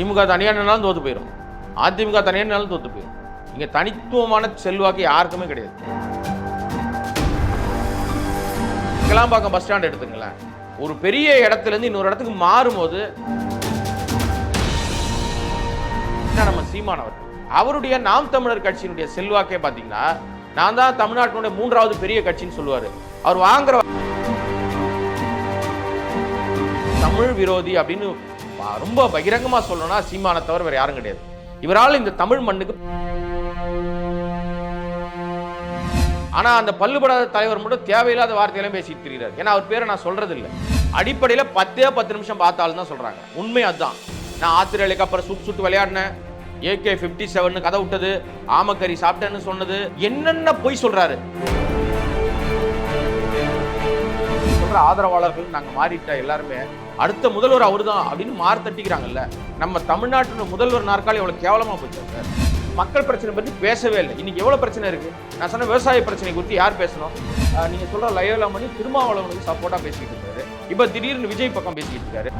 திமுக தனியாக நின்னாலும் தோத்து போயிடும் அதிமுக தனியாக நின்னாலும் தோத்து போயிடும் இங்கே தனித்துவமான செல்வாக்கு யாருக்குமே கிடையாது. கிளாம்பாக்கம் பஸ் ஸ்டாண்ட் எடுத்துங்களேன் ஒரு பெரிய இடத்துல இருந்து இன்னொரு இடத்துக்கு மாறும்போது நம்ம சீமானவர் அவருடைய நாம் தமிழர் கட்சியினுடைய செல்வாக்கே பார்த்தீங்கன்னா நான் தான் தமிழ்நாட்டினுடைய மூன்றாவது பெரிய கட்சின்னு சொல்லுவாரு. அவர் வாங்குற தமிழ் விரோதி அப்படின்னு ரொம்ப பகிரங்கமாக சொல்லணும்னா சீமானை தவிர வேறு யாரும் கிடையாது. இவரால் இந்த தமிழ் மண்ணுக்கு ஆனால் அந்த பல்லுபடாத தலைவர் மட்டும் தேவையில்லாத வார்த்தையெல்லாம் பேசிட்டு இருக்கிறார். ஏன்னா அவர் பேரை நான் சொல்கிறது இல்லை அடிப்படையில் பத்தே பத்து நிமிஷம் பார்த்தாலும் தான் சொல்கிறாங்க உண்மை அதுதான். நான் ஆத்திரேலிக்கு அப்புறம் சுட்டு சுட்டு விளையாடினேன். ஏகே ஃபிஃப்டி செவன் கதை விட்டது. ஆமக்கறி சாப்பிட்டேன்னு சொன்னது. என்னென்ன பொய் சொல்கிறாரு சொல்ற ஆதரவாளர்கள் நாங்க மாறிட்ட எல்லாருமே அடுத்த முதல்வர் அவர்தான் அப்படின்னு மாறு தட்டிக்கிறாங்கல்ல. நம்ம தமிழ்நாட்டின் முதல்வர் நாற்காலி எவ்வளவு கேவலமா போச்சு சார். மக்கள் பிரச்சனை பத்தி பேசவே இல்லை. இன்னைக்கு எவ்வளவு பிரச்சனை இருக்கு? நான் சொன்ன விவசாய பிரச்சனை குறித்து யார் பேசணும்? ஆஹ் நீங்க சொல்ற லயோலா மணி திருமாவளவனுக்கு சப்போர்ட்டா பேசிக்கிட்டு இருக்காரு. இப்ப திடீர்னு விஜய் பக்கம் பேசிக்கிட்டு இருக்காரு.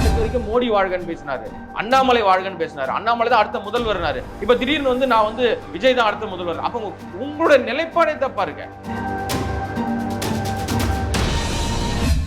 இது வரைக்கும் மோடி வாழ்கன்னு பேசினாரு. அண்ணாமலை வாழ்கன்னு பேசினாரு. அண்ணாமலை தான் அடுத்த முதல்வர்னாரு. இப்ப திடீர்னு வந்து நான் வந்து விஜய் தான் அடுத்த முதல்வர். அப்ப உங்களோட நிலைப்பாடே தப்பா இருக்கேன்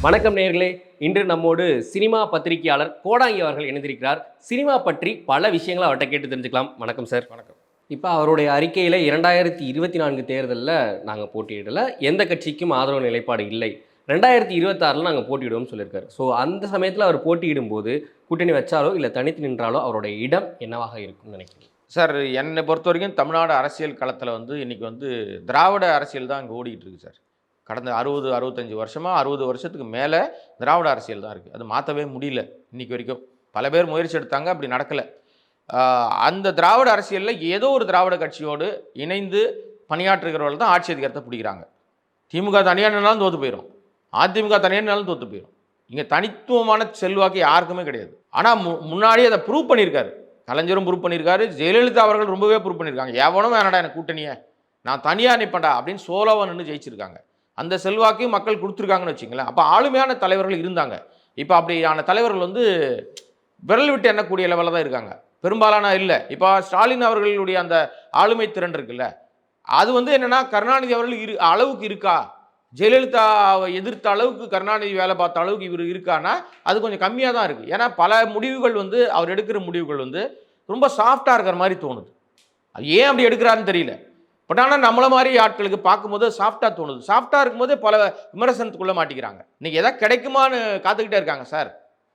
வணக்கம் நேயர்களே. இன்று நம்மோடு சினிமா பத்திரிகையாளர் கோடாங்கி அவர்கள் இணைந்திருக்கிறார். சினிமா பற்றி பல விஷயங்களை அவர்கிட்ட கேட்டு தெரிஞ்சுக்கலாம். வணக்கம் சார். வணக்கம். இப்போ அவருடைய அறிக்கையில் இரண்டாயிரத்தி இருபத்தி நான்கு தேர்தலில் நாங்கள் போட்டியிடல. எந்த கட்சிக்கும் ஆதரவு நிலைப்பாடு இல்லை. ரெண்டாயிரத்தி இருபத்தாறில் நாங்கள் போட்டியிடுவோம்னு சொல்லியிருக்காரு. ஸோ அந்த சமயத்தில் அவர் போட்டியிடும் போது கூட்டணி வச்சாலோ இல்லை தனித்து நின்றாலோ அவருடைய இடம் என்னவாக இருக்கும்னு நினைக்கிறீங்க? சார் என்னை பொறுத்த வரைக்கும் தமிழ்நாடு அரசியல் களத்தில் வந்து இன்னைக்கு வந்து திராவிட அரசியல் தான் இங்கே ஓடிக்கிட்டு இருக்கு சார். கடந்த அறுபது அறுபத்தஞ்சு வருஷமாக அறுபது வருஷத்துக்கு மேலே திராவிட அரசியல் தான் இருக்குது அது மாற்றவே முடியல இன்னைக்கு வரைக்கும். பல பேர் முயற்சி எடுத்தாங்க அப்படி நடக்கலை. அந்த திராவிட அரசியலில் ஏதோ ஒரு திராவிட கட்சியோடு இணைந்து பணியாற்றுகிறவர்கள் தான் ஆட்சி அதிகாரத்தை பிடிக்கிறாங்க. திமுக தனியாக தோற்று போயிடும் அதிமுக தனியாக தோற்று போயிடும் இங்கே தனித்துவமான செல்வாக்கு யாருக்குமே கிடையாது. ஆனால் மு முன்னாடி அதை ப்ரூவ் பண்ணியிருக்காரு. கலைஞரும் ப்ரூவ் பண்ணியிருக்காரு. ஜெயலலிதா அவர்கள் ரொம்பவே ப்ரூவ் பண்ணியிருக்காங்க. எவனும் வேணடா எனக்கு கூட்டணியே. நான் தனியாக நிற்பேன்டா அப்படின்னு சோலோவா நின்று ஜெயிச்சிருக்காங்க. அந்த செல்வாக்கையும் மக்கள் கொடுத்துருக்காங்கன்னு வச்சுங்களேன் அப்போ ஆளுமையான தலைவர்கள் இருந்தாங்க. இப்போ அப்படியான தலைவர்கள் வந்து விரல் விட்டு எண்ணக்கூடிய லெவலில் தான் இருக்காங்க. பெரும்பாலான இல்லை. இப்போ ஸ்டாலின் அவர்களுடைய அந்த ஆளுமை திறன் இருக்குல்ல அது வந்து என்னென்னா கருணாநிதி அவர்கள் இரு அளவுக்கு இருக்கா? ஜெயலலிதாவை எதிர்த்த அளவுக்கு கருணாநிதி வேலை பார்த்த அளவுக்கு இவர் இருக்கான்னா அது கொஞ்சம் கம்மியாக தான் இருக்குது ஏன்னா பல முடிவுகள் வந்து அவர் எடுக்கிற முடிவுகள் வந்து ரொம்ப சாஃப்டாக இருக்கிற மாதிரி தோணுது. அது ஏன் அப்படி எடுக்கிறாருன்னு தெரியல. பட் ஆனால் நம்மளை மாதிரி ஆட்களுக்கு பார்க்கும்போது சாஃப்டாக தோணுது. சாஃப்டாக இருக்கும்போது பல விமர்சனத்துக்குள்ளே மாட்டிக்கிறாங்க. இன்றைக்கி எதாவது கிடைக்குமான்னு காத்துக்கிட்டே இருக்காங்க சார்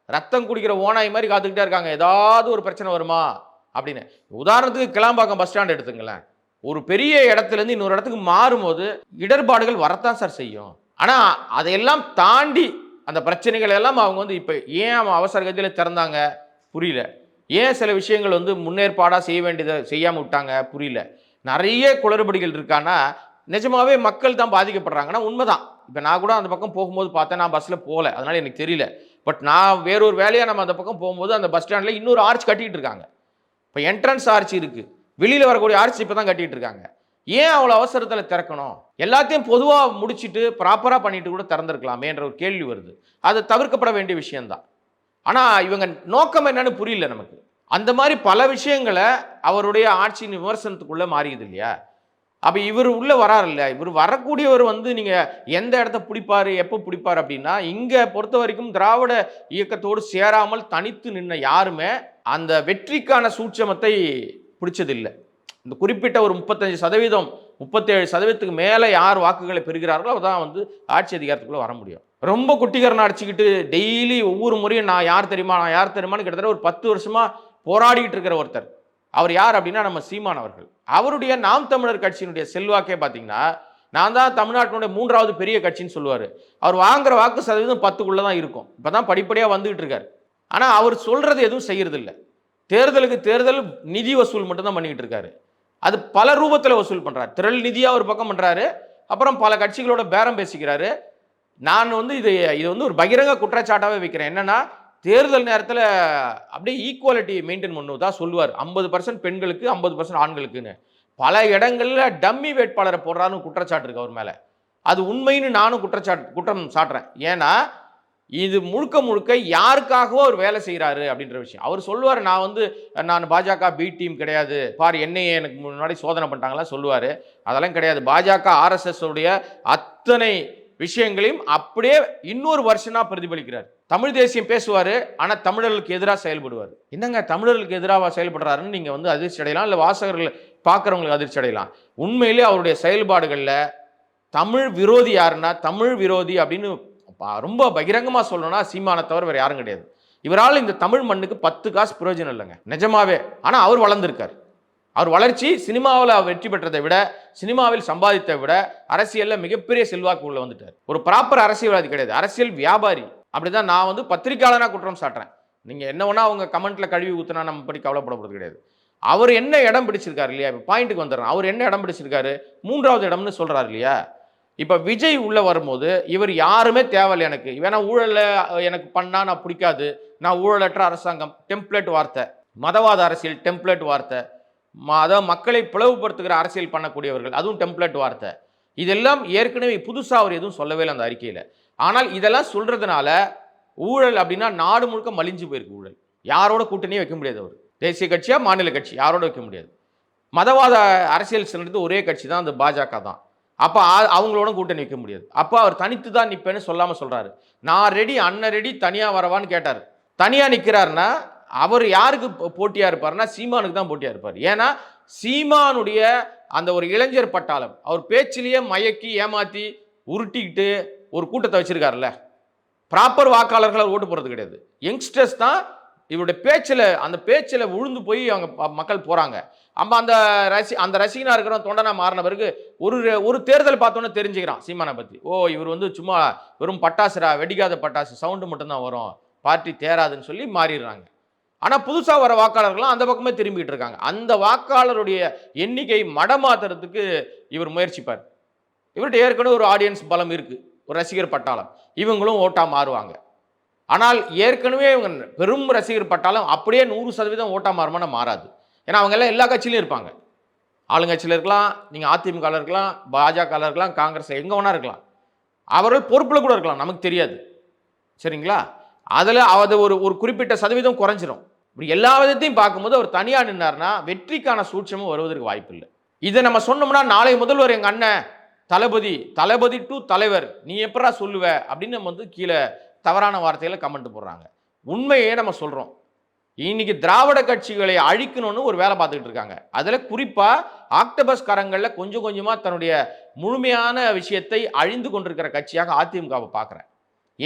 ரத்தம் குடிக்கிற ஓனாய் மாதிரி காத்துக்கிட்டே இருக்காங்க. ஏதாவது ஒரு பிரச்சனை வருமா? அப்படின்னு. உதாரணத்துக்கு கிளாம்பாக்கம் பஸ் ஸ்டாண்ட் எடுத்துங்களேன். ஒரு பெரிய இடத்துலேருந்து இன்னொரு இடத்துக்கு மாறும்போது இடர்பாடுகள் வரத்தான் சார் செய்யும். ஆனால் அதையெல்லாம் தாண்டி அந்த பிரச்சனைகள் எல்லாம் அவங்க வந்து இப்போ ஏன் அவன் அவசர கதியில் திறந்தாங்க? புரியல. ஏன் சில விஷயங்கள் வந்து முன்னேற்பாடாக செய்ய வேண்டியதை செய்யாமல் விட்டாங்க? புரியல. நிறைய குளறுபடிகள் இருக்கான்னா நிஜமாவே மக்கள் தான் பாதிக்கப்படுறாங்கன்னா உண்மைதான். இப்போ நான் கூட அந்த பக்கம் போகும்போது பார்த்தேன் நான் பஸ்ஸில் போகல. அதனால எனக்கு தெரியல. பட் நான் வேறொரு வேலையாக நம்ம அந்த பக்கம் போகும்போது அந்த பஸ் ஸ்டாண்டில் இன்னொரு ஆர்ச் கட்டிட்டு இருக்காங்க. இப்போ என்ட்ரன்ஸ் ஆர்ச் இருக்குது வெளியில் வரக்கூடிய ஆர்ச் இப்போ தான் கட்டிகிட்டு இருக்காங்க. ஏன் அவ்வளோ அவசரத்தில் திறக்கணும்? எல்லாத்தையும் பொதுவாக முடிச்சிட்டு ப்ராப்பராக பண்ணிட்டு கூட திறந்திருக்கலாமேன்ற ஒரு கேள்வி வருது. அது தவிர்க்கப்பட வேண்டிய விஷயம்தான். ஆனால் இவங்க நோக்கம் என்னன்னு புரியல நமக்கு. அந்த மாதிரி பல விஷயங்களை அவருடைய ஆட்சியின் விமர்சனத்துக்குள்ளே மாறியது இல்லையா? அப்போ இவர் உள்ளே வராரு இல்லையா? இவர் வரக்கூடியவர் வந்து நீங்கள் எந்த இடத்த பிடிப்பாரு எப்போ பிடிப்பார் அப்படின்னா இங்கே பொறுத்த வரைக்கும் திராவிட இயக்கத்தோடு சேராமல் தனித்து நின்ன யாருமே அந்த வெற்றிக்கான சூட்சமத்தை பிடிச்சதில்லை. இந்த குறிப்பிட்ட ஒரு முப்பத்தஞ்சு சதவீதம் முப்பத்தேழு சதவீதத்துக்கு மேலே யார் வாக்குகளை பெறுகிறார்களோ தான் வந்து ஆட்சி அதிகாரத்துக்குள்ளே வர முடியும். ரொம்ப குட்டிகரனை அடிச்சுக்கிட்டு டெய்லி ஒவ்வொரு முறையும் நான் யார் தெரியுமா நான் யார் தெரியுமான்னு கிட்டத்தட்ட ஒரு பத்து வருஷமாக போராடிட்டு இருக்கிற ஒருத்தர். அவர் யார் அப்படின்னா நம்ம சீமான் அவர்கள். அவருடைய நாம் தமிழர் கட்சியினுடைய செல்வாக்கே பார்த்தீங்கன்னா நான் தான் தமிழ்நாட்டினுடைய மூன்றாவது பெரிய கட்சின்னு சொல்லுவார். அவர் வாங்குற வாக்கு சதவீதம் பத்துக்குள்ளே தான் இருக்கும். இப்போ தான் படிப்படியாக வந்துகிட்டு இருக்கார். ஆனால் அவர் சொல்கிறது எதுவும் செய்கிறதில்ல தேர்தலுக்கு தேர்தல் நிதி வசூல் மட்டும்தான் பண்ணிக்கிட்டு இருக்காரு. அது பல ரூபத்தில் வசூல் பண்ணுறாரு திரள் நிதியாக ஒரு பக்கம் பண்ணுறாரு அப்புறம் பல கட்சிகளோட பேரம் பேசிக்கிறாரு. நான் வந்து இது இது வந்து ஒரு பகிரங்க குற்றச்சாட்டாகவே வைக்கிறேன். என்னென்னா தேர்தல் நேரத்தில் அப்படியே ஈக்குவாலிட்டி மெயின்டைன் தான் சொல்லுவார். ஐம்பது பர்சன்ட் பெண்களுக்கு ஐம்பது பர்சன்ட் ஆண்களுக்குன்னு. பல இடங்களில் டம்மி வேட்பாளரை போடுறான்னு குற்றச்சாட்டு இருக்கு அவர் மேலே. அது உண்மைன்னு நானும் குற்றச்சாட்டு குற்றம் சாட்டுறேன். ஏன்னா இது முழுக்க முழுக்க யாருக்காகவோ அவர் வேலை செய்கிறாரு அப்படின்ற விஷயம். அவர் சொல்லுவார் நான் வந்து நான் பாஜக பி டீம் கிடையாது. பார் என்னையே எனக்கு முன்னாடி சோதனை பண்ணிட்டாங்களா சொல்லுவார். அதெல்லாம் கிடையாது. பாஜக ஆர்எஸ்எஸ் உடைய அத்தனை விஷயங்களையும் அப்படியே இன்னொரு வருஷனாக பிரதிபலிக்கிறார். தமிழ் தேசியம் பேசுவார் ஆனால் தமிழர்களுக்கு எதிராக செயல்படுவார். என்னங்க தமிழர்களுக்கு எதிராக செயல்படுறாருன்னு நீங்கள் வந்து அதிர்ச்சி அடையலாம் இல்லை வாசகர்கள் பார்க்குறவங்களுக்கு அதிர்ச்சி அடையலாம். உண்மையிலே அவருடைய செயல்பாடுகளில் தமிழ் விரோதி யாருன்னா தமிழ் விரோதி அப்படின்னு ரொம்ப பகிரங்கமாக சொல்லணும்னா சீமானை தவிர வேறு யாரும் கிடையாது. இவரால் இந்த தமிழ் மண்ணுக்கு பத்து காசு பிரயோஜனம் இல்லைங்க. நிஜமாவே. ஆனால் அவர் வளர்ந்துருக்கார். அவர் வளர்ச்சி சினிமாவில் வெற்றி பெற்றதை விட சினிமாவில் சம்பாதித்தை விட அரசியலில் மிகப்பெரிய செல்வாக்கு உள்ள வந்துட்டார். ஒரு ப்ராப்பர் அரசியல்வாதி கிடையாது. அரசியல் வியாபாரி. அப்படிதான் நான் வந்து பத்திரிக்கையாளனாக குற்றம் சாட்டுறேன். நீங்கள் என்ன வேணால் அவங்க கமெண்ட்டில் கழுவி ஊற்றினா நம்ம படி கவலைப்படப்படுறது கிடையாது. அவர் என்ன இடம் பிடிச்சிருக்காரு இல்லையா? இப்போ பாயிண்ட்டுக்கு வந்துடுறேன். அவர் என்ன இடம் பிடிச்சிருக்காரு? மூன்றாவது இடம்னு சொல்கிறாரு இல்லையா? இப்போ விஜய் உள்ளே வரும்போது இவர் யாருமே தேவையில்லை எனக்கு. வேணா ஊழலை எனக்கு பண்ணால் நான் பிடிக்காது. நான் ஊழலற்ற அரசாங்கம். டெம்ப்ளேட் வார்த்தை. மதவாத அரசியல் டெம்ப்ளேட் வார்த்தை. ம- அதாவது மக்களை பிளவுபடுத்துகிற அரசியல் பண்ணக்கூடியவர்கள். அதுவும் டெம்ப்ளேட் வார்த்தை. இதெல்லாம் ஏற்கனவே புதுசாக அவர் எதுவும் சொல்லவே இல்லை அந்த அறிக்கையில். ஆனால் இதெல்லாம் சொல்கிறதுனால ஊழல் அப்படின்னா நாடு முழுக்க மலிஞ்சு போயிருக்கு ஊழல். யாரோட கூட்டணியே வைக்க முடியாது அவர். தேசிய கட்சியா மாநில கட்சி யாரோட வைக்க முடியாது. மதவாத அரசியல் சிலருந்து ஒரே கட்சி தான் அந்த பாஜக தான். அப்போ அவங்களோட கூட்டணி வைக்க முடியாது. அப்போ அவர் தனித்து தான் நிற்பேன்னு சொல்லாமல் சொல்கிறாரு நான் ரெடி அண்ணன் ரெடி தனியாக வரவான்னு கேட்டார். தனியாக நிற்கிறாருன்னா அவர் யாருக்கு போட்டியாக இருப்பார்னா சீமானுக்கு தான் போட்டியாக இருப்பார். ஏன்னா சீமானுடைய அந்த ஒரு இளைஞர் பட்டாளம் அவர் பேச்சிலேயே மயக்கி ஏமாற்றி உருட்டிக்கிட்டு ஒரு கூட்டத்தை வச்சிருக்காருல்ல. ப்ராப்பர் வாக்காளர்கள் அவர் ஓட்டு போகிறது கிடையாது. யங்ஸ்டர்ஸ் தான் இவருடைய பேச்சில் அந்த பேச்சில் விழுந்து போய் அவங்க ப- மக்கள் போகிறாங்க நம்ம அந்த ரசி அந்த ரசிகனாக இருக்கிற தொண்டனா மாறின பிறகு ஒரு ஒரு தேர்தல் பார்த்தோன்னே தெரிஞ்சுக்கிறான் சீமானை பற்றி ஓ இவர் வந்து சும்மா வெறும் பட்டாசுரா வெடிக்காத பட்டாசு சவுண்டு மட்டும்தான் வரும். பார்ட்டி தேராதுன்னு சொல்லி மாறிடுறாங்க. ஆனால் புதுசாக வர வாக்காளர்கள்லாம் அந்த பக்கமே திரும்பிட்டு இருக்காங்க. அந்த வாக்காளருடைய எண்ணிக்கை மடமாத்துறதுக்கு இவர் முயற்சிப்பார். இவர்கிட்ட ஏற்கனவே ஒரு ஆடியன்ஸ் பலம் இருக்குது ஒரு ரசிகர் பட்டாளம். இவங்களும் ஓட்டாக மாறுவாங்க. ஆனால் ஏற்கனவே இவங்க பெரும் ரசிகர் பட்டாலும் அப்படியே நூறு சதவீதம் ஓட்டாக மாறுமான மாறாது. ஏன்னா அவங்க எல்லாம் எல்லா கட்சியிலும் இருப்பாங்க. ஆளுங்கட்சியில் இருக்கலாம் நீங்கள் அதிமுகவில் இருக்கலாம் பாஜகவில் இருக்கலாம் காங்கிரஸ் எங்கே வேணா இருக்கலாம். அவர்கள் பொறுப்பில் கூட இருக்கலாம் நமக்கு தெரியாது. சரிங்களா? அதில் அது ஒரு ஒரு குறிப்பிட்ட சதவீதம் குறைஞ்சிரும். இப்படி எல்லா விதத்தையும் பார்க்கும்போது அவர் தனியாக நின்னார்னா வெற்றிக்கான சூட்சமும் வருவதற்கு வாய்ப்பு இல்லை இதை நம்ம சொன்னோம்னா நாளை முதல்வர் எங்கள் அண்ணன் தளபதி தளபதி டு தலைவர் நீ எப்படா சொல்லுவ? அப்படின்னு நம்ம வந்து கீழே தவறான வார்த்தைகளை கமெண்ட் போடுறாங்க. உண்மையே நம்ம சொல்கிறோம் இன்னைக்கு திராவிட கட்சிகளை அழிக்கணும்னு ஒரு வேலை பார்த்துக்கிட்டு இருக்காங்க. அதில் குறிப்பாக ஆக்டபஸ் கரங்களில் கொஞ்சம் கொஞ்சமாக தன்னுடைய முழுமையான விஷயத்தை அழிந்து கொண்டிருக்கிற கட்சியாக அதிமுகவை பார்க்குறேன்.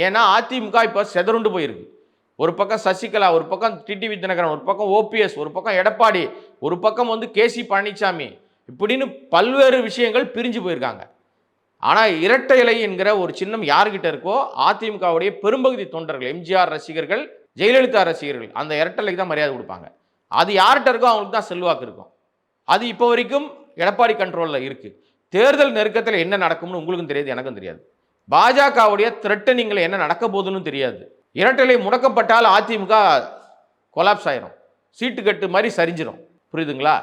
ஏன்னா அதிமுக இப்போ செதறுண்டு போயிருக்கு. ஒரு பக்கம் சசிகலா ஒரு பக்கம் டிடிவி தினகரன் ஒரு பக்கம் ஓபிஎஸ் ஒரு பக்கம் எடப்பாடி ஒரு பக்கம் வந்து கேசி பழனிசாமி இப்படின்னு பல்வேறு விஷயங்கள் பிரிஞ்சு போயிருக்காங்க. ஆனால் இரட்டை இலை என்கிற ஒரு சின்னம் யார்கிட்ட இருக்கோ அதிமுகவுடைய பெரும்பகுதி தொண்டர்கள் எம்ஜிஆர் ரசிகர்கள் ஜெயலலிதா ரசிகர்கள் அந்த இரட்டலைக்கு தான் மரியாதை கொடுப்பாங்க. அது யார்கிட்ட இருக்கோ அவங்களுக்கு தான் செல்வாக்கு இருக்கும். அது இப்போ வரைக்கும் எடப்பாடி கண்ட்ரோலில் இருக்குது தேர்தல் நெருக்கத்தில் என்ன நடக்கும்னு உங்களுக்கும் தெரியாது எனக்கும் தெரியாது. பாஜகவுடைய த்ரெட்டனிங்கில் என்ன நடக்க போகுதுன்னு தெரியாது. இரட்டலை முடக்கப்பட்டால் அதிமுக கொலாப்ஸ் ஆயிரும். சீட்டு கட்டு மாதிரி சரிஞ்சிடும் புரியுதுங்களா?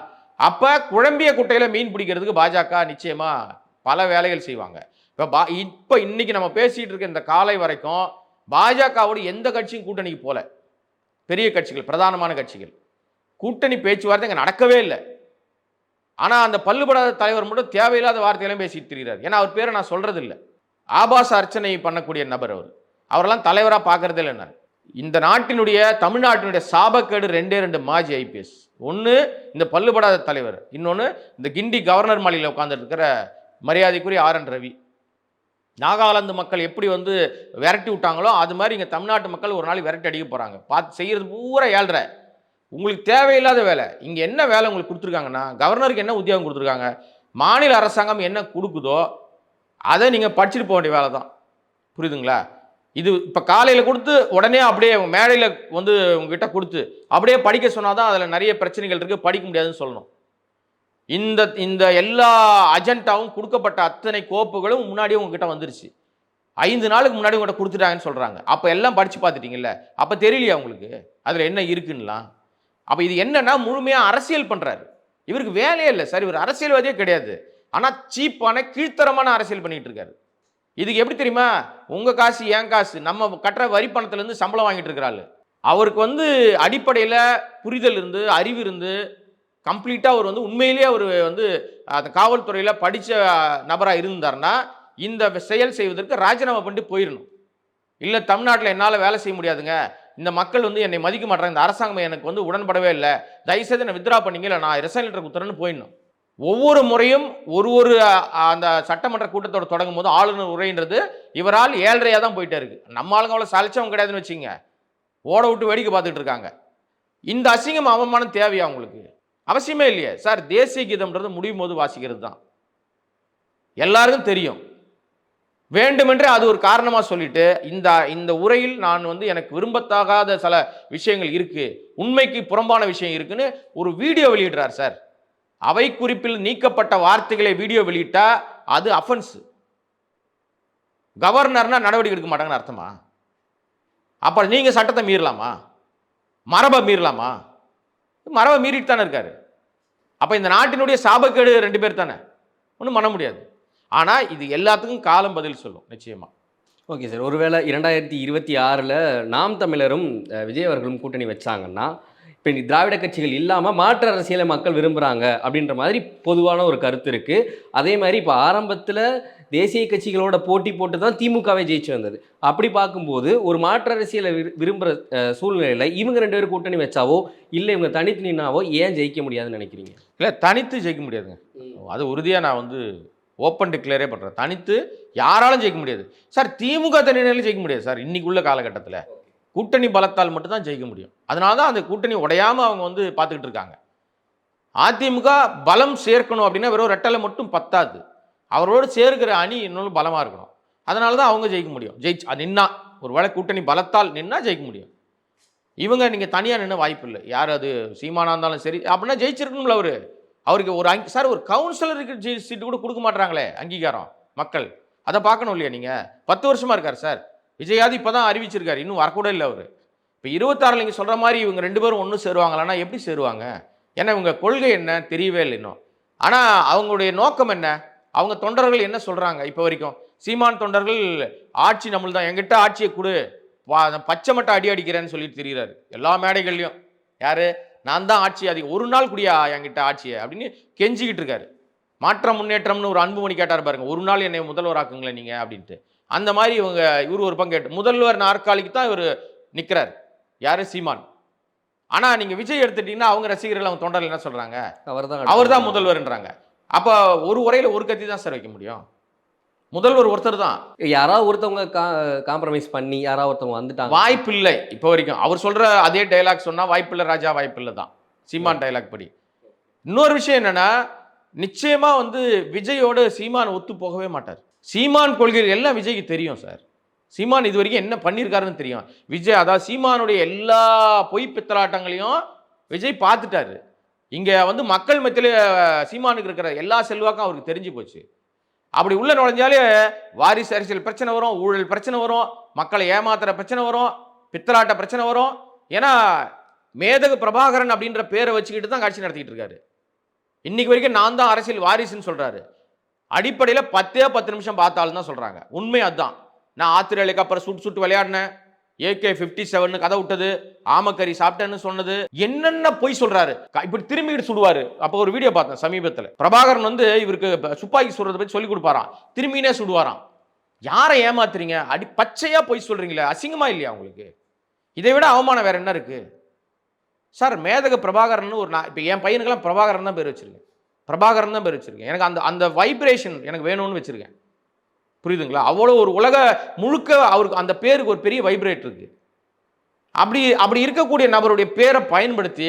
அப்போ குழம்பிய குட்டையில் மீன் பிடிக்கிறதுக்கு பாஜக நிச்சயமாக பல வேலைகள் செய்வாங்க. இப்போ பா இப்போ இன்னைக்கு நம்ம பேசிகிட்டு இருக்க இந்த காலை வரைக்கும் பாஜகவோட எந்த கட்சியும் கூட்டணிக்கு போல. பெரிய கட்சிகள் பிரதானமான கட்சிகள். கூட்டணி பேச்சுவார்த்தை இங்கே நடக்கவே இல்லை. ஆனால் அந்த பல்லுபடாத தலைவர் மட்டும் தேவையில்லாத வார்த்தையெல்லாம் பேசிட்டு திரிகிறார் ஏன்னா அவர் பேரை நான் சொல்கிறது இல்லை ஆபாச அர்ச்சனை பண்ணக்கூடிய நபர் அவர். அவரெல்லாம் தலைவராக பார்க்கறதே நான். இந்த நாட்டினுடைய தமிழ்நாட்டினுடைய சாபக்கேடு ரெண்டே ரெண்டு மாஜி ஐபிஎஸ் ஒன்று இந்த பல்லுபடாத தலைவர். இன்னொன்று இந்த கிண்டி கவர்னர் மாளிகையில் உட்காந்துருக்கிற மரியாதைக்குரிய ஆர் என் ரவி. நாகாலாந்து மக்கள் எப்படி வந்து விரட்டி விட்டாங்களோ அது மாதிரி இங்கே தமிழ்நாட்டு மக்கள் ஒரு நாளைக்கு விரட்டி அடிக்க போகிறாங்க பார்த்து செய்கிறது பூரா ஏழ்ற உங்களுக்கு தேவையில்லாத வேலை. இங்கே என்ன வேலை உங்களுக்கு கொடுத்துருக்காங்கன்னா கவர்னருக்கு என்ன உத்தியோகம் கொடுத்துருக்காங்க மாநில அரசாங்கம் என்ன கொடுக்குதோ அதை நீங்கள் படிச்சுட்டு போக வேண்டிய வேலை தான். புரியுதுங்களா? இது இப்போ காலையில் கொடுத்து உடனே அப்படியே மேடையில் வந்து உங்ககிட்ட கொடுத்து அப்படியே படிக்க சொன்னால் தான் அதில் நிறைய பிரச்சனைகள் இருக்குது படிக்க முடியாதுன்னு சொல்லணும். இந்த இந்த எல்லா அஜெண்டாவும் கொடுக்கப்பட்ட அத்தனை கோப்புகளும் முன்னாடியே உங்ககிட்ட வந்துருச்சு. ஐந்து நாளுக்கு முன்னாடி உங்கள்கிட்ட கொடுத்துட்டாங்கன்னு சொல்கிறாங்க அப்போ எல்லாம் படித்து பார்த்துட்டிங்கல்ல? அப்போ தெரியலையா உங்களுக்கு? அதில் என்ன இருக்குன்னுலாம்? அப்போ இது என்னன்னா முழுமையாக அரசியல் பண்ணுறாரு இவருக்கு வேலையே இல்லை சார். இவர் அரசியல்வாதியே கிடையாது. ஆனால் சீப்பான கீழ்த்தரமான அரசியல் பண்ணிகிட்டு இருக்காரு. இதுக்கு எப்படி தெரியுமா? உங்கள் காசு என் காசு. நம்ம கட்டுற வரி பணத்துலேருந்து சம்பளம் வாங்கிட்டு இருக்கிறாள் அவருக்கு வந்து அடிப்படையில் புரிதல் இருந்து அறிவு இருந்து கம்ப்ளீட்டாக அவர் வந்து உண்மையிலேயே அவர் வந்து அந்த காவல்துறையில் படித்த நபராக இருந்தார்னா இந்த செயல் செய்வதற்கு ராஜினாமா பண்ணிட்டு போயிடணும் இல்லை தமிழ்நாட்டில் என்னால் வேலை செய்ய முடியாதுங்க. இந்த மக்கள் வந்து என்னை மதிக்க மாட்டாங்க இந்த அரசாங்கம் எனக்கு வந்து உடன்படவே இல்லை. தயவுசெய்து என்னை வித்ரா பண்ணிங்க. இல்லை நான் ரிசைன் லெட்டர் குத்துறேன்னு போயிடணும். ஒவ்வொரு முறையும் ஒரு ஒரு அந்த சட்டமன்ற கூட்டத்தோட தொடங்கும் போது ஆளுநர் உரைன்றது இவரால் ஏழரையாக தான் போயிட்டே இருக்கு. நம்ம ஆளுங்க அவ்வளோ சலிச்சவங்க கிடையாதுன்னு வச்சுங்க ஓட விட்டு வேடிக்கை பார்த்துட்டு இருக்காங்க. இந்த அசிங்கம் அவமானம் தேவையா உங்களுக்கு? அவசியமே இல்லையே. சார் தேசிய கீதம்ன்றது முடியும் போது வாசிக்கிறது தான். எல்லாருக்கும் தெரியும். வேண்டுமென்றே அது ஒரு காரணமாக சொல்லிட்டு இந்த இந்த உரையில் நான் வந்து எனக்கு விரும்பத்தகாத சில விஷயங்கள் இருக்குது உண்மைக்கு புறம்பான விஷயம் இருக்குன்னு ஒரு வீடியோ வெளியிடுறார் சார். அவை குறிப்பில் நீக்கப்பட்ட வார்த்தைகளை வீடியோ வெளியிட்டா அது அஃபென்ஸ் கவர்னர்னா நடவடிக்கை எடுக்க மாட்டாங்கன்னு அர்த்தமா? அப்போ நீங்கள் சட்டத்தை மீறலாமா? மரபை மீறலாமா? மரபை மீறிட்டு தானே இருக்காரு. அப்போ இந்த நாட்டினுடைய சாபக்கேடு ரெண்டு பேர் தானே. ஒன்றும் பண்ண முடியாது. ஆனால் இது எல்லாத்துக்கும் காலம் பதில் சொல்லும் நிச்சயமாக ஓகே சார் ஒருவேளை இரண்டாயிரத்தி இருபத்தி ஆறில் நாம் தமிழரும் விஜயவர்களும் விஜய் அவர்களும் கூட்டணி வச்சாங்கன்னா இப்போ இந்த திராவிட கட்சிகள் இல்லாமல் மாற்று அரசியலை மக்கள் விரும்புகிறாங்க அப்படின்ற மாதிரி பொதுவான ஒரு கருத்து இருக்குது அதே மாதிரி இப்போ ஆரம்பத்தில் தேசிய கட்சிகளோட போட்டி போட்டு தான் திமுகவே ஜெயிச்சு வந்தது. அப்படி பார்க்கும்போது ஒரு மாற்று அரசியலை விரு விரும்புகிற சூழ்நிலையில் இவங்க ரெண்டு பேரும் கூட்டணி வச்சாவோ இல்லை இவங்க தனித்து நின்னாவோ ஏன் ஜெயிக்க முடியாதுன்னு நினைக்கிறீங்க? இல்லை தனித்து ஜெயிக்க முடியாதுங்க. அது உறுதியாக நான் வந்து ஓப்பன் டிக்ளேரே பண்ணுறேன் தனித்து யாராலும் ஜெயிக்க முடியாது. சார் திமுக தனியாலும் ஜெயிக்க முடியாது சார் இன்னைக்கு உள்ள காலகட்டத்தில் கூட்டணி பலத்தால் மட்டும்தான் ஜெயிக்க முடியும். அதனால தான் அந்த கூட்டணி உடையாமல் அவங்க வந்து பார்த்துக்கிட்டு இருக்காங்க. அதிமுக பலம் சேர்க்கணும் அப்படின்னா வெறும் ரெட்டலை மட்டும் பத்தாது. அவரோடு சேர்க்கிற அணி இன்னொன்று பலமாக இருக்கணும். அதனால தான் அவங்க ஜெயிக்க முடியும். ஜெயிச்சு அது நின்னா ஒரு வேளை கூட்டணி பலத்தால் நின்னா ஜெயிக்க முடியும். இவங்க நீங்கள் தனியாக நின்று வாய்ப்பு இல்லை யார் அது சீமானா இருந்தாலும் சரி அப்படின்னா ஜெயிச்சிருக்கணும்ல அவர். அவருக்கு ஒரு அங்கி சார் ஒரு கவுன்சிலருக்கு ஜெ- சீட்டு கூட கொடுக்க மாட்டாங்களே அங்கீகாரம் மக்கள். அதை பார்க்கணும் இல்லையா நீங்கள் பத்து வருஷமாக இருக்கார் சார். விஜயாதி இப்போ தான் அறிவிச்சிருக்காரு. இன்னும் வரக்கூட இல்லை அவர். இப்போ இருபத்தாறில் நீங்கள் சொல்கிற மாதிரி இவங்க ரெண்டு பேரும் ஒன்றும் சேருவாங்களான்னா எப்படி சேருவாங்க? ஏன்னா இவங்க கொள்கை என்ன? தெரியவே இல்லை இன்னும். ஆனால் அவங்களுடைய நோக்கம் என்ன? அவங்க தொண்டர்கள் என்ன சொல்கிறாங்க இப்போ வரைக்கும்? சீமான் தொண்டர்கள் ஆட்சி நம்மள் தான் எங்கிட்ட ஆட்சியை கொடு. வா- பச்சை மட்டும் அடி அடிக்கிறேன்னு சொல்லிட்டு திரியிறாரு. எல்லா மேடைகள்லையும். யாரு? நான் தான் ஆட்சி அதிகம் ஒரு நாள் குடியா என்கிட்ட ஆட்சியை? அப்படின்னு கெஞ்சிக்கிட்டு இருக்காரு. மாற்றம் முன்னேற்றம்னு ஒரு அன்புமணி கேட்டார் பாருங்க. ஒரு நாள் என்னை முதல்வராக்குங்களேன் நீங்க அப்படின்ட்டு. அந்த மாதிரி இவங்க இவர் ஒரு பங்கேற்று முதல்வர் நாற்காலிக்கு தான் இவர் நிற்கிறார் யாரு? சீமான். ஆனா நீங்க விஜய் எடுத்துட்டீங்கன்னா அவங்க ரசிகர்கள் அவங்க தொண்டர்கள் என்ன சொல்றாங்க? அவர் தான் அவர் தான் முதல்வர்ன்றாங்க. அப்ப ஒரு உரையில ஒரு கத்தி தான் சார் வைக்க முடியும்? முதல்வர் ஒருத்தர் தான். யாராவது ஒருத்தவங்க காம்ப்ரமைஸ் பண்ணி யாராவது ஒருத்தவங்க வந்துட்டாங்க. வாய்ப்பில்லை இப்போ வரைக்கும். அவர் சொல்ற அதே டைலாக் சொன்னா வாய்ப்பில்லை ராஜா வாய்ப்பில்லை தான். சீமான் டைலாக் படி. இன்னொரு விஷயம் என்னன்னா நிச்சயமா வந்து விஜயோட சீமான் ஒத்து போகவே மாட்டார். சீமான் கொள்கைகள் எல்லாம் விஜய்க்கு தெரியும் சார். சீமான் இது வரைக்கும் என்ன பண்ணியிருக்காருன்னு தெரியும். விஜய் அதாவது சீமானுடைய எல்லா பொய் பித்தலாட்டங்களையும் விஜய் பார்த்துட்டாரு. இங்கே வந்து மக்கள் மத்தியில சீமானுக்கு இருக்கிற எல்லா செல்வாக்கும் அவருக்கு தெரிஞ்சு போச்சு. அப்படி உள்ள நுழைஞ்சாலே வாரிசு அரசியல் பிரச்சனை வரும் ஊழல் பிரச்சனை வரும் மக்களை ஏமாத்துற பிரச்சனை வரும் பித்தலாட்ட பிரச்சனை வரும். ஏன்னா மேதகு பிரபாகரன் அப்படின்ற பேரை வச்சுக்கிட்டு தான் கட்சி நடத்திக்கிட்டு இருக்காரு. இன்னைக்கு வரைக்கும் நான் தான் அரசியல் வாரிசுன்னு சொல்றாரு. அடிப்படையில் பத்தே பத்து நிமிஷம் பார்த்தாலும் தான் சொல்றாங்க. உண்மை அதுதான். நான் ஆத்திரேலியாக்கு அப்புறம் சுட்டு சுட்டு விளையாடினேன். ஏகே ஃபிஃப்டி செவன் கதை விட்டது. ஆமக்கறி சாப்பிட்டேன்னு சொன்னது. என்னென்ன பொய் சொல்றாரு? இப்படி திரும்பிட்டு சுடுவாரு. அப்போ ஒரு வீடியோ பார்த்தேன் சமீபத்தில். பிரபாகரன் வந்து இவருக்கு சுப்பாக்கி துப்பாக்கி சுடுறதை பற்றி சொல்லி கொடுப்பாராம். திரும்பினே சுடுவாராம். யாரை ஏமாத்துறீங்க? அடி பச்சையா பொய் சொல்றீங்களே. அசிங்கமா இல்லையா உங்களுக்கு? இதை விட அவமானம் வேற என்ன இருக்கு? சார் மேதக பிரபாகரன் ஒரு நான் இப்போ என் பையனுக்கெல்லாம் பிரபாகரன் தான் பேர் வச்சிருக்கேன். பிரபாகரன் தான் பேர் வச்சிருக்கேன். எனக்கு அந்த அந்த வைப்ரேஷன் எனக்கு வேணும்னு வச்சிருக்கேன். புரியுதுங்களா? அவ்வளோ ஒரு உலக முழுக்க அவருக்கு அந்த பேருக்கு ஒரு பெரிய வைப்ரேட் இருக்குது அப்படி அப்படி இருக்கக்கூடிய நபருடைய பேரை பயன்படுத்தி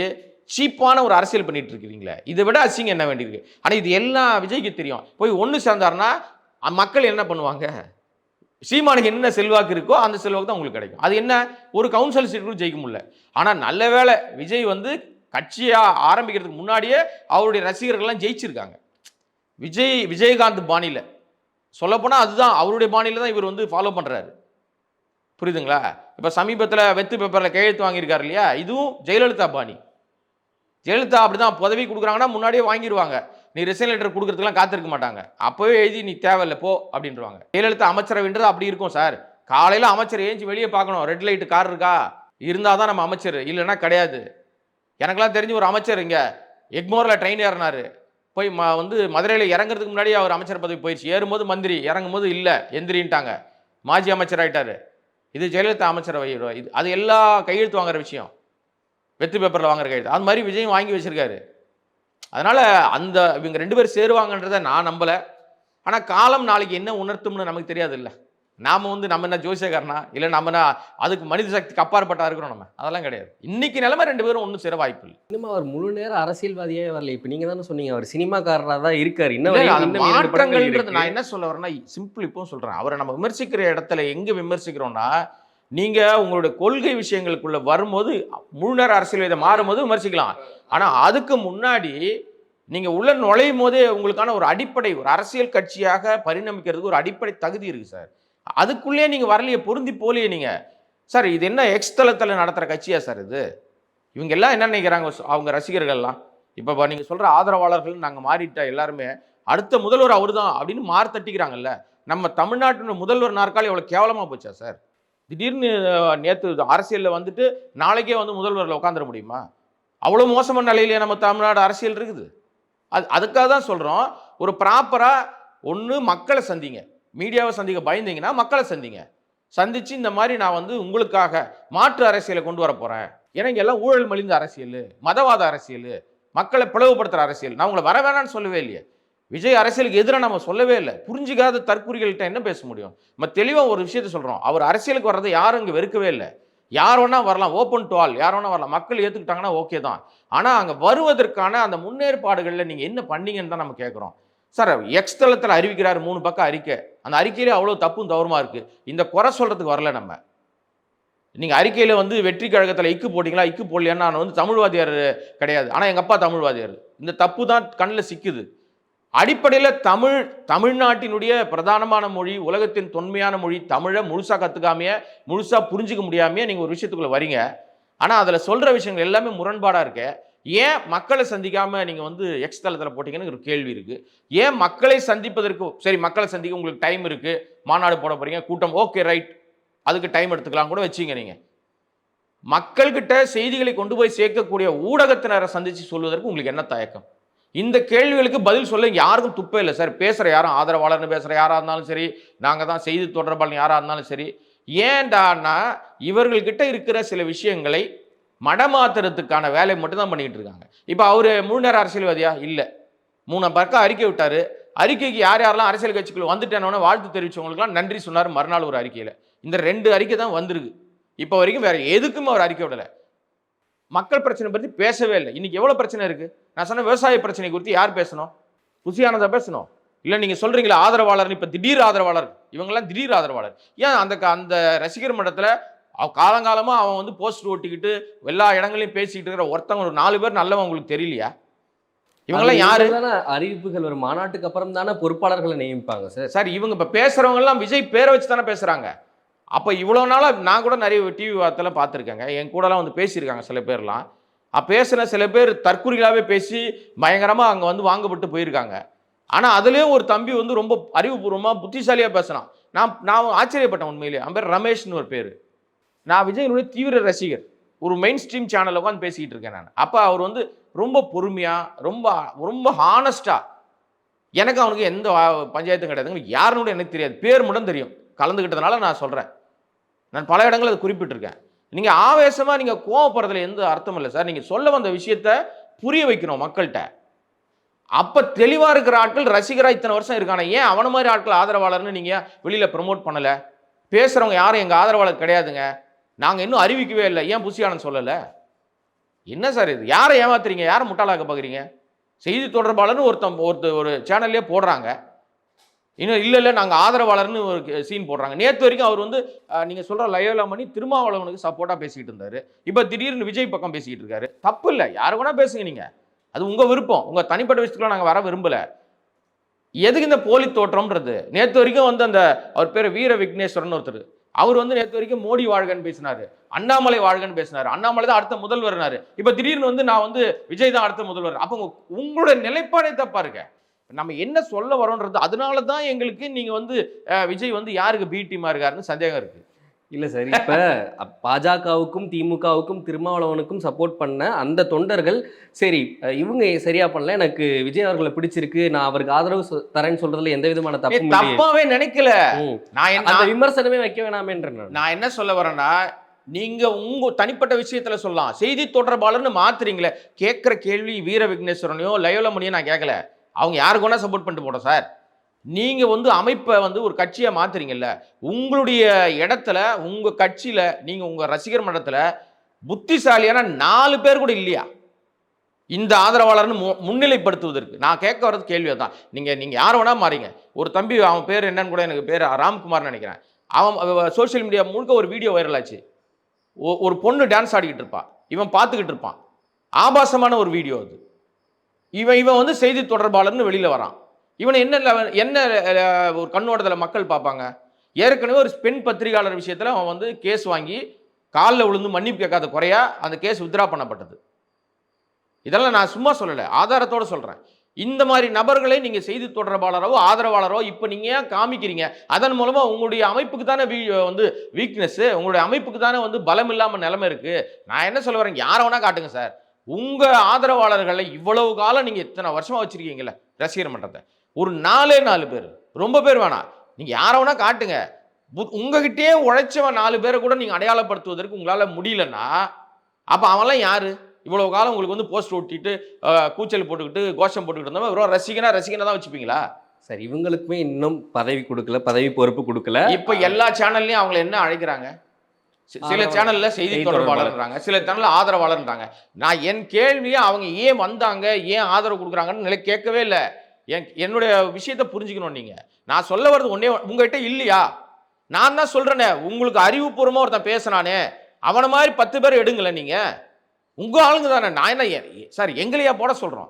சீப்பான ஒரு அரசியல் பண்ணிட்டு இருக்கிறீங்களே. இதை விட அசிங்கம் என்ன வேண்டியிருக்கு ஆனால் இது எல்லாம் விஜய்க்கு தெரியும். போய் ஒன்று சேர்ந்தாருன்னா மக்கள் என்ன பண்ணுவாங்க? சீமானுக்கு என்ன செல்வாக்கு இருக்கோ அந்த செல்வாக்கு தான் உங்களுக்கு கிடைக்கும். அது என்ன? ஒரு கவுன்சில் சீட் கூட ஜெயிக்க முடியல. ஆனால் நல்ல வேளை விஜய் வந்து கட்சியாக ஆரம்பிக்கிறதுக்கு முன்னாடியே அவருடைய ரசிகர்கள்லாம் ஜெயிச்சிருக்காங்க. விஜய் விஜயகாந்த் பாணியில். சொல்லப்போனால் அதுதான் அவருடைய பாணியில் தான் இவர் வந்து ஃபாலோ பண்ணுறாரு புரியுதுங்களா? இப்போ சமீபத்தில் வெத்து பேப்பரில் கையெழுத்து வாங்கியிருக்காரு இல்லையா? இதுவும் ஜெயலலிதா பாணி. ஜெயலலிதா அப்படி தான் பதவி கொடுக்குறாங்கன்னா முன்னாடியே வாங்கிடுவாங்க நீ ரிசைன் லெட்டர் கொடுக்கறதுக்குலாம் காத்திருக்க மாட்டாங்க. அப்போவே எழுதி நீ தேவையில்லை போ அப்படின்றவாங்க. ஜெயலலிதா அமைச்சரவைன்றது அப்படி இருக்கும் சார். காலையில் அமைச்சர் ஏஞ்சி வெளியே பார்க்கணும். ரெட் லைட்டு கார் இருக்கா? இருந்தால் தான் நம்ம அமைச்சர். இல்லைன்னா கிடையாது. எனக்கெல்லாம் தெரிஞ்சு ஒரு அமைச்சர் இங்கே. எக்மோரில் ட்ரெயின் ஏறினார். போய் ம வந்து மதுரையில் இறங்குறதுக்கு முன்னாடி அவர் அமைச்சர் பதவி போயிடுச்சு ஏறும்போது மந்திரி இறங்கும் போது இல்லை எந்திரின்ட்டாங்க. மாஜி அமைச்சர் ஆயிட்டாரு இது ஜெயலலிதா அமைச்சரவை இது அது எல்லா கையெழுத்து வாங்குற விஷயம். வெற்றி பேப்பரில் வாங்குற கையெழுத்து. அது மாதிரி விஜயும் வாங்கி வச்சுருக்காரு. அதனால் அந்த இவங்க ரெண்டு பேரும் சேருவாங்கன்றதை நான் நம்பலை. ஆனால் காலம் நாளைக்கு என்ன உணர்த்தும்னு நமக்கு தெரியாது இல்லை நாம வந்து நம்ம என்ன ஜோசியக்காரனா? இல்லை நம்ம என்ன அதுக்கு மனித சக்திக்கு அப்பாற்பட்டா இருக்கிறோம் நம்ம? அதெல்லாம் கிடையாது. இன்னைக்கு நிலைமை ரெண்டு பேரும் ஒன்றும் சேர வாய்ப்பு இல்லை. இன்னும் அவர் முழு நேர அரசியல்வாதியே வரல. இப்போ நீங்க தானே சொன்னீங்க அவர் சினிமாக்காரராக தான் இருக்காரு. இன்னும் மாற்றங்கள்ன்றது. நான் என்ன சொல்ல வரேன்னா சிம்பிள் இப்போ சொல்றேன். அவரை நம்ம விமர்சிக்கிற இடத்துல எங்க விமர்சிக்கிறோம்னா நீங்க உங்களுடைய கொள்கை விஷயங்களுக்குள்ள வரும்போது முழு நேர அரசியல்வாதம் மாறும்போது விமர்சிக்கலாம். ஆனா அதுக்கு முன்னாடி நீங்க உள்ள நுழையும் போதே உங்களுக்கான ஒரு அடிப்படை ஒரு அரசியல் கட்சியாக பரிணமிக்கிறதுக்கு ஒரு அடிப்படை தகுதி இருக்கு சார். அதுக்குள்ளேயே நீங்கள் வரலையே பொருந்தி போலையே நீங்கள் சார் இது என்ன எக்ஸ் தளத்தில் நடத்துகிற கட்சியா சார் இது? இவங்க எல்லாம் என்ன நினைக்கிறாங்க? அவங்க ரசிகர்கள்லாம். இப்போ நீங்கள் சொல்கிற ஆதரவாளர்கள் நாங்கள் மாறிட்டா எல்லாருமே அடுத்த முதல்வர் அவர் தான் அப்படின்னு மாறு தட்டிக்கிறாங்கல்ல. நம்ம தமிழ்நாட்டின் முதல்வர் நாற்காலி இவ்வளோ கேவலமாக போச்சா சார்? திடீர்னு நேற்று அரசியலில் வந்துட்டு நாளைக்கே வந்து முதல்வரில் உட்காந்துட முடியுமா? அவ்வளோ மோசமான நிலையிலேயே நம்ம தமிழ்நாடு அரசியல் இருக்குது. அது அதுக்காக தான் சொல்கிறோம் ஒரு ப்ராப்பராக ஒன்று மக்களை சந்திங்க. மீடியாவை சந்திக்க பயந்தீங்கன்னா மக்களை சந்திங்க. சந்திச்சு இந்த மாதிரி நான் வந்து உங்களுக்காக மாற்று அரசியலை கொண்டு வர போகிறேன் ஏன்னா எல்லாம் ஊழல் மலிந்த அரசியல் மதவாத அரசியல் மக்களை பிளவுபடுத்துகிற அரசியல். நான் உங்களை வர வேணாம்னு சொல்லவே இல்லையே. விஜய் அரசியலுக்கு எதிராக நம்ம சொல்லவே இல்லை. புரிஞ்சுக்காத தற்குறிகள்கிட்ட என்ன பேச முடியும்? நம்ம தெளிவாக ஒரு விஷயத்த சொல்கிறோம் அவர் அரசியலுக்கு வர்றதை யாரும் இங்கே வெறுக்கவே இல்லை. யார் வேணா வரலாம். ஓப்பன் டு ஆல் யார் வேணா வரலாம். மக்கள் ஏற்றுக்கிட்டாங்கன்னா ஓகே தான். ஆனால் அங்கே வருவதற்கான அந்த முன்னேற்பாடுகளில் நீங்கள் என்ன பண்ணீங்கன்னு தான் நம்ம கேட்குறோம் சார் எக்ஸ் தளத்தில் அறிவிக்கிறார் மூணு பக்கம் அறிக்கை. அந்த அறிக்கையிலே அவ்வளோ தப்பும் தவறுமா இருக்குது இந்த குறை சொல்கிறதுக்கு வரல நம்ம. நீங்கள் அறிக்கையில் வந்து வெற்றி கழகத்தில் இக்கு போட்டிங்களா இக்கு போடலையான்னு நான் வந்து தமிழ்வாதியார் கிடையாது. ஆனால் எங்கள் அப்பா தமிழ்வாதியார். இந்த தப்பு தான் கண்ணில் சிக்குது. அடிப்படையில் தமிழ் தமிழ்நாட்டினுடைய பிரதானமான மொழி உலகத்தின் தொன்மையான மொழி தமிழை முழுசாக கற்றுக்காமைய முழுசாக புரிஞ்சுக்க முடியாமையே நீங்கள் ஒரு விஷயத்துக்குள்ளே வரீங்க. ஆனால் அதில் சொல்கிற விஷயங்கள் எல்லாமே முரண்பாடாக இருக்குது ஏன் மக்களை சந்திக்காம நீங்கள் வந்து எக்ஸ் தளத்தில் போட்டிங்கன்னு ஒரு கேள்வி இருக்குது ஏன் மக்களை சந்திப்பதற்கு சரி மக்களை சந்திக்க உங்களுக்கு டைம் இருக்குது மாநாடு போட போகிறீங்க கூட்டம் ஓகே ரைட் அதுக்கு டைம் எடுத்துக்கலாம் கூட வச்சிங்க நீங்கள் மக்கள்கிட்ட செய்திகளை கொண்டு போய் சேர்க்கக்கூடிய ஊடகத்தினரை சந்தித்து சொல்வதற்கு உங்களுக்கு என்ன தயக்கம்? இந்த கேள்விகளுக்கு பதில் சொல்ல யாருக்கும் துப்பே இல்லை சார். பேசுகிற யாரும் ஆதரவாளர்னு பேசுகிற யாராக இருந்தாலும் சரி நாங்கள் தான் செய்தி தொடர்பாளர் யாராக இருந்தாலும் சரி. ஏன்டான்னா இவர்கள்கிட்ட இருக்கிற சில விஷயங்களை மடமாத்துறதுக்கான வேலையை மட்டும்தான் பண்ணிக்கிட்டு இருக்காங்க. இப்போ அவர் முழு நேர அரசியல்வாதியா? இல்லை. மூணு பக்கம் அறிக்கை விட்டார். அறிக்கைக்கு யார் யாரெல்லாம் அரசியல் கட்சிக்குள்ள வந்துட்டேனோன்னு வாழ்த்து தெரிவிச்சவங்களுக்குலாம் நன்றி சொன்னார் மறுநாள் ஒரு அறிக்கையில். இந்த ரெண்டு அறிக்கை தான் வந்திருக்கு. இப்போ வரைக்கும் வேற எதுக்கும் அவர் அறிக்கை விடலை. மக்கள் பிரச்சனை பற்றி பேசவே இல்லை. இன்னைக்கு எவ்வளோ பிரச்சனை இருக்குது நான் சொன்ன விவசாய பிரச்சனை குறித்து யார் பேசணும்? புசியானதா பேசணும்? இல்லை நீங்கள் சொல்கிறீங்களா ஆதரவாளர் இப்போ திடீர் ஆதரவாளர். இவங்கெல்லாம் திடீர் ஆதரவாளர். ஏன் அந்த அந்த ரசிகர் மன்றத்தில் அவ காலங்காலமாக அவன் வந்து போஸ்டர் ஒட்டிக்கிட்டு எல்லா இடங்களையும் பேசிக்கிட்டு இருக்கிற ஒருத்தவங்க ஒரு நாலு பேர் நல்லவன் உங்களுக்கு தெரியலையா? இவங்கெல்லாம் யாரு? அறிவிப்புகள் ஒரு மாநாட்டுக்கு அப்புறம் தானே பொறுப்பாளர்களை நியமிப்பாங்க சார். சார் இவங்க இப்போ பேசுறவங்க எல்லாம் விஜய் பேரை வச்சு தானே பேசுறாங்க. அப்போ இவ்வளோ நாளாக நான் கூட நிறைய டிவி வார்த்தைலாம் பார்த்துருக்கேங்க. என் கூடலாம் வந்து பேசியிருக்காங்க சில பேர்லாம். அப்போ பேசின சில பேர் தற்குறிகளாகவே பேசி பயங்கரமாக அங்கே வந்து வாங்கப்பட்டு போயிருக்காங்க. ஆனால் அதுலேயும் ஒரு தம்பி வந்து ரொம்ப அறிவுபூர்வமாக புத்திசாலியாக பேசினான் நான் நான் ஆச்சரியப்பட்டேன் உண்மையிலேயே. அவன் பேர் ரமேஷ்னு ஒரு பேர். நான் விஜயனுடைய தீவிர ரசிகர். ஒரு மெயின் ஸ்ட்ரீம் சேனலில் உட்காந்து பேசிக்கிட்டு இருக்கேன் நான். அப்போ அவர் வந்து ரொம்ப பொறுமையாக ரொம்ப ரொம்ப ஹானஸ்ட்டாக எனக்கு அவனுக்கு எந்த பஞ்சாயத்தும் கிடையாதுங்க. யாருன்னு எனக்கு தெரியாது. பேர் மட்டும் தெரியும். கலந்துக்கிட்டதுனால நான் சொல்கிறேன் நான் பல இடங்களில் அதை குறிப்பிட்டிருக்கேன். நீங்கள் ஆவேசமாக நீங்கள் கோவப்படுறதுல எந்த அர்த்தம் இல்லை சார். நீங்கள் சொல்ல வந்த விஷயத்த புரிய வைக்கணும் மக்கள்கிட்ட. அப்போ தெளிவாக இருக்கிற ஆட்கள் ரசிகராக இத்தனை வருஷம் இருக்கானே. ஏன் அவன மாதிரி ஆட்கள் ஆதரவாளர்னு நீங்கள் வெளியில் ப்ரமோட் பண்ணலை? பேசுகிறவங்க யாரும் எங்கள் ஆதரவாளர் கிடையாதுங்க. நாங்கள் இன்னும் அறிவிக்கவே இல்லை. ஏன் புசியானன் சொல்லலை? என்ன சார் இது? யாரை ஏமாத்துறீங்க? யாரை முட்டாளாக்க பார்க்குறீங்க செய்தி தொடர்பாளர்னு ஒருத்தன் ஒருத்தர் ஒரு சேனல்லே போடுறாங்க. இன்னும் இல்லை இல்லை நாங்கள் ஆதரவாளர்னு ஒரு சீன் போடுறாங்க. நேற்று வரைக்கும் அவர் வந்து நீங்கள் சொல்கிற லயோலா மணி திருமாவளவனுக்கு சப்போர்ட்டாக பேசிக்கிட்டு இருந்தார். இப்போ திடீர்னு விஜய் பக்கம் பேசிக்கிட்டு இருக்காரு. தப்பு இல்லை. யார் வேணால் பேசுங்க நீங்கள் அது உங்கள் விருப்பம். உங்கள் தனிப்பட்ட விஷயத்துக்குலாம் நாங்கள் வர விரும்பலை. எதுக்கு இந்த போலி தோற்றம்ன்றது? நேற்று வரைக்கும் வந்து அந்த அவர் பேர் வீர விக்னேஸ்வரன் ஒருத்தர். அவர் வந்து நேற்று வரைக்கும் மோடி வாழ்கன்னு பேசினாரு அண்ணாமலை வாழ்கன்னு பேசினாரு அண்ணாமலை தான் அடுத்த முதல்வர்னாரு இப்போ திடீர்னு வந்து நான் வந்து விஜய் தான் அடுத்த முதல்வர். அப்போ உங்களோட உங்களுடைய நிலைப்பாடே தப்பா இருக்க நம்ம என்ன சொல்ல வரோன்றது அதனால தான் எங்களுக்கு நீங்கள் வந்து விஜய் வந்து யாருக்கு பி டீமா இருக்காருன்னு சந்தேகம் இருக்குது இல்ல சார் இப்ப பாஜகவுக்கும் திமுகவுக்கும் திருமாவளவனுக்கும் சப்போர்ட் பண்ண அந்த தொண்டர்கள் சரி இவங்க சரியா பண்ணல எனக்கு விஜய் அவர்களை பிடிச்சிருக்கு நான் அவருக்கு ஆதரவு தரேன்னு சொல்றதுல எந்த விதமான இல்லையே. தப்பாவே நினைக்கல. நான் அந்த விமர்சனமே வைக்க வேணாமேன்ற நான். நான் என்ன சொல்ல வரேன்னா நீங்க உங்க தனிப்பட்ட விஷயத்துல சொல்லலாம். செய்தி தொடர்பாளர்னு மாத்துறீங்களே கேட்குற கேள்வி வீர விக்னேஸ்வரனையோ லயோலமணியோ நான் கேட்கல அவங்க யாருக்கு வேணா சப்போர்ட் பண்ணிட்டு போட்டோம் சார். நீங்கள் வந்து அமைப்பை வந்து ஒரு கட்சியை மாத்துறீங்கல்ல உங்களுடைய இடத்துல உங்கள் கட்சியில் நீங்கள் உங்கள் ரசிகர் மன்றத்தில் புத்திசாலியான நாலு பேர் கூட இல்லையா? இந்த ஆதரவாளர்னு மு- முன்னிலைப்படுத்துவதற்கு. நான் கேட்க வர்றது கேள்வி தான் நீங்கள் நீங்கள் யார் வேணால் மாறீங்க ஒரு தம்பி அவன் பேர் என்னன்னு கூட எனக்கு பேர் ராம்குமார்னு நினைக்கிறேன். அவன் சோஷியல் மீடியா முழுக்க ஒரு வீடியோ வைரல் ஆச்சு. ஒரு பொண்ணு டான்ஸ் ஆடிக்கிட்டு இருப்பான் இவன் பார்த்துக்கிட்டு இருப்பான். ஆபாசமான ஒரு வீடியோ அது. இவன் இவன் வந்து செய்தி தொடர்பாளர்னு வெளியில் வரான். இவனை என்ன என்ன ஒரு கண்ணோட்டத்தில் மக்கள் பார்ப்பாங்க? ஏற்கனவே ஒரு பெண் பத்திரிகையாளர் விஷயத்தில் அவன் வந்து கேஸ் வாங்கி காலில் விழுந்து மன்னிப்பு கேட்காத குறையா அந்த கேஸ் வித்ரா பண்ணப்பட்டது. இதெல்லாம் நான் சும்மா சொல்லலை ஆதாரத்தோட சொல்கிறேன் இந்த மாதிரி நபர்களை நீங்கள் செய்தி தொடர்பாளரோ ஆதரவாளரோ இப்போ நீங்கள் ஏன் காமிக்கிறீங்க? அதன் மூலமாக உங்களுடைய அமைப்புக்கு தானே வீ வந்து வீக்னஸ்ஸு உங்களுடைய அமைப்புக்கு தானே வந்து பலம் இல்லாமல் நிலைமை இருக்குது நான் என்ன சொல்ல வரேன்? யாரை வேணால் காட்டுங்க சார். உங்கள் ஆதரவாளர்களை இவ்வளவு காலம் நீங்கள் இத்தனை வருஷமாக வச்சுருக்கீங்களே ரசிகர் மன்றத்தை. ஒரு நாலே நாலு பேர். ரொம்ப பேர் வேணாம். நீங்கள் யாரை வேணா காட்டுங்க. உங்ககிட்டயே உழைச்சவன் நாலு பேரை கூட நீங்கள் அடையாளப்படுத்துவதற்கு உங்களால் முடியலன்னா அப்போ அவன்லாம் யாரு? இவ்வளவு காலம் உங்களுக்கு வந்து போஸ்ட் ஒட்டிட்டு அஹ், கூச்சல் போட்டுக்கிட்டு கோஷம் போட்டுக்கிட்டு இருந்தவன் வெறும் ரசிகனா ரசிகனா தான் வச்சுப்பீங்களா? சரி இவங்களுக்குமே இன்னும் பதவி கொடுக்கல பதவி பொறுப்பு கொடுக்கல. இப்ப எல்லா சேனல்லையும் அவங்களை என்ன அழைக்கிறாங்க? சில. சேனல்ல செய்தி தொடர்பாளர்ன்றாங்க. சில சேனல்ல ஆதரவாளர்ன்றாங்க. நான் என் கேள்வியை அவங்க ஏன் வந்தாங்க ஏன் ஆதரவு கொடுக்குறாங்கன்னு நிலை கேட்கவே இல்லை. என் என்னுடைய விஷயத்தை புரிஞ்சுக்கணும் நீங்கள் நான் சொல்ல வர்றது ஒன்றே உங்ககிட்ட இல்லையா? நான் தான் சொல்கிறேனே உங்களுக்கு அறிவுபூர்வமாக ஒருத்தன் பேசுனானே அவனை மாதிரி பத்து பேர் எடுங்களேன் நீங்கள் உங்கள் ஆளுங்க தானே. நான் என்ன சார் எங்களையா போட சொல்கிறோம்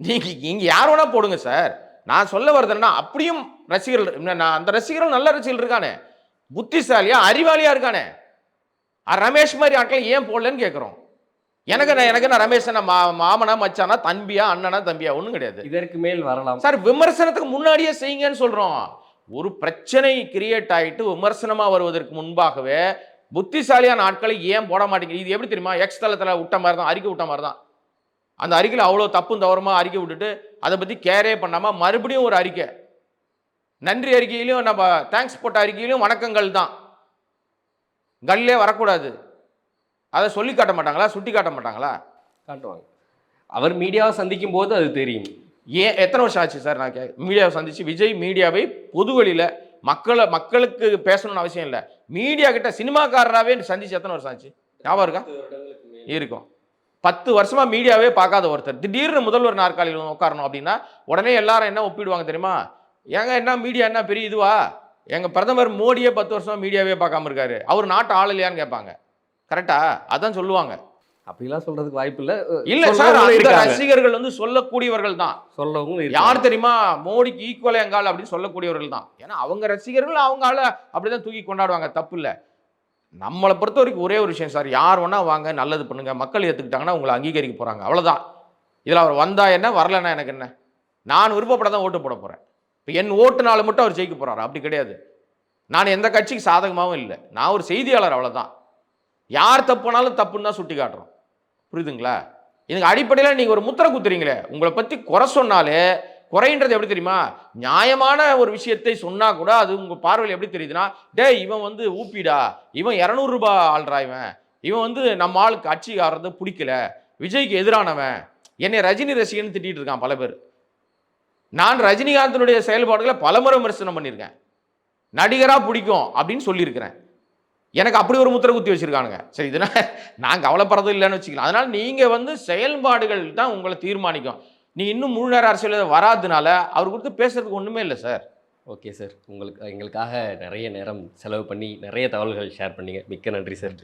நீங்கள் இங்கே யார் வேணால் போடுங்க சார். நான் சொல்ல வர்றதுன்னா அப்படியும் ரசிகர்கள் நான் அந்த ரசிகர்கள் நல்ல ரசிகர்கள் இருக்கானே. புத்திசாலியாக அறிவாளியாக இருக்கானே. ரமேஷ் மாதிரி ஆட்கள் ஏன் போடலன்னு கேட்குறோம் எனக்கு நான் எனக்கு நான் ரமேஷ் மா மாமனா மச்சானா தம்பியா அண்ணனா தம்பியா? ஒன்றும் கிடையாது. இதற்கு மேல் வரலாம். சார் விமர்சனத்துக்கு முன்னாடியே செய்யுங்கன்னு சொல்றோம். ஒரு பிரச்சனை கிரியேட் ஆயிட்டு விமர்சனமா வருவதற்கு முன்பாகவே புத்திசாலியான ஆட்களை ஏன் போட மாட்டேங்குது இது எப்படி தெரியுமா? எக்ஸ் தளத்தில் விட்ட மாதிரி தான் அறிக்கை விட்ட மாதிரி தான் அந்த அறிக்கையில் அவ்வளோ தப்பும் தவறுமா அறிக்கை விட்டுட்டு அதை பற்றி கேரே பண்ணாம மறுபடியும் ஒரு அறிக்கை. நன்றி அறிக்கையிலையும் நம்ம தேங்க்ஸ் போட்ட அறிக்கையிலையும் வணக்கங்கள் தான். கல்லே வரக்கூடாது. அதை சொல்லி காட்ட மாட்டாங்களா சுட்டி காட்ட மாட்டாங்களா? காட்டுவாங்க. அவர் மீடியாவை சந்திக்கும் போது அது தெரியும். ஏன் எத்தனை வருஷம் ஆச்சு சார் நான் கே மீடியாவை சந்திச்சு? விஜய் மீடியாவை பொதுவெளியில் மக்களை மக்களுக்கு பேசணும்னு அவசியம் இல்லை. மீடியா கிட்ட சினிமாக்காரராகவே சந்திச்சு எத்தனை வருஷம் ஆச்சு? ஞாபகம் இருக்கா? இருக்கும். பத்து வருஷமா மீடியாவே பார்க்காத ஒருத்தர். திடீர்னு முதல்வர் நாற்காலியில் உட்காரணும் அப்படின்னா உடனே எல்லாரும் என்ன ஒப்பிடுவாங்க தெரியுமா? ஏங்க என்ன மீடியா என்ன பெரிய இதுவா? எங்க பிரதமர் மோடியே பத்து வருஷமா மீடியாவே பார்க்காம இருக்காரு. அவர் நாட்டு ஆள் இல்லையான்னு கேட்பாங்க. கரெக்டா அதான் சொல்லுவாங்க. அப்படிலாம் சொல்றதுக்கு வாய்ப்பு இல்ல. இல்ல சார் ரசிகர்கள் வந்து சொல்லக்கூடியவர்கள் தான். சொல்லவங்களும் யார். தெரியுமா? மோடிக்கு ஈக்குவலா எங்கால் அப்படின்னு சொல்லக்கூடியவர்கள் தான். ஏன்னா அவங்க ரசிகர்கள் அவங்க ஆள அப்படிதான் தூக்கி கொண்டாடுவாங்க. தப்பு இல்லை. நம்மளை பொறுத்த வரைக்கும் ஒரே ஒரு விஷயம் சார். யார் வேணா வாங்க நல்லது பண்ணுங்க. மக்கள் ஏற்றுக்கிட்டாங்கன்னா உங்களை அங்கீகரிக்க போறாங்க. அவ்வளவுதான். இதில் அவர் வந்தா என்ன வரலன்னா எனக்கு என்ன? நான் விருப்பப்பட தான் ஓட்டு போட போறேன். இப்போ என் ஓட்டுனால மட்டும் அவர் ஜெயிக்க போறாரு? அப்படி கிடையாது. நான் எந்த கட்சிக்கு சாதகமாகவும் இல்லை. நான் ஒரு செய்தியாளர் அவ்வளவுதான். யார் தப்புனாலும் தப்புன்னு தான் சுட்டி காட்டுறோம் புரியுதுங்களா? எனக்கு அடிப்படையில் நீங்கள் ஒரு முத்திரை குத்துறீங்களே உங்களை பற்றி குறை சொன்னாலே குறைன்றது எப்படி தெரியுமா? நியாயமான ஒரு விஷயத்தை சொன்னால் கூட அது உங்கள் பார்வையில் எப்படி தெரியுதுன்னா டேய் இவன் வந்து ஊப்பிடா இவன் இரநூறுபா ஆள்றா இவன். இவன் வந்து நம்ம ஆளுக்கு கட்சி ஆடுறது பிடிக்கல விஜய்க்கு எதிரானவன். என்னை ரஜினி ரசிகன் திட்டிகிட்டு இருக்கான் பல பேர். நான் ரஜினிகாந்தனுடைய செயல்பாடுகளை பலமுறை விமர்சனம் பண்ணியிருக்கேன். நடிகராக பிடிக்கும் அப்படின்னு சொல்லியிருக்கிறேன். எனக்கு அப்படி ஒரு முத்திரை குத்தி வச்சிருக்கானுங்க. சரி இதனால் நான் கவலைப்படுறது இல்லைன்னு வச்சுக்கலாம். அதனால் நீங்கள் வந்து செயல்பாடுகள் தான் உங்களை தீர்மானிக்கும். நீ இன்னும் முழு நேர அரசியல் வராதனால அவர் கொடுத்து பேசுறதுக்கு ஒன்றுமே இல்லை சார். Okay sir. உங்களுக்கு எங்களுக்காக நிறைய நேரம் செலவு பண்ணி நிறைய தகவல்கள் ஷேர் பண்ணிங்க. மிக்க நன்றி சார்.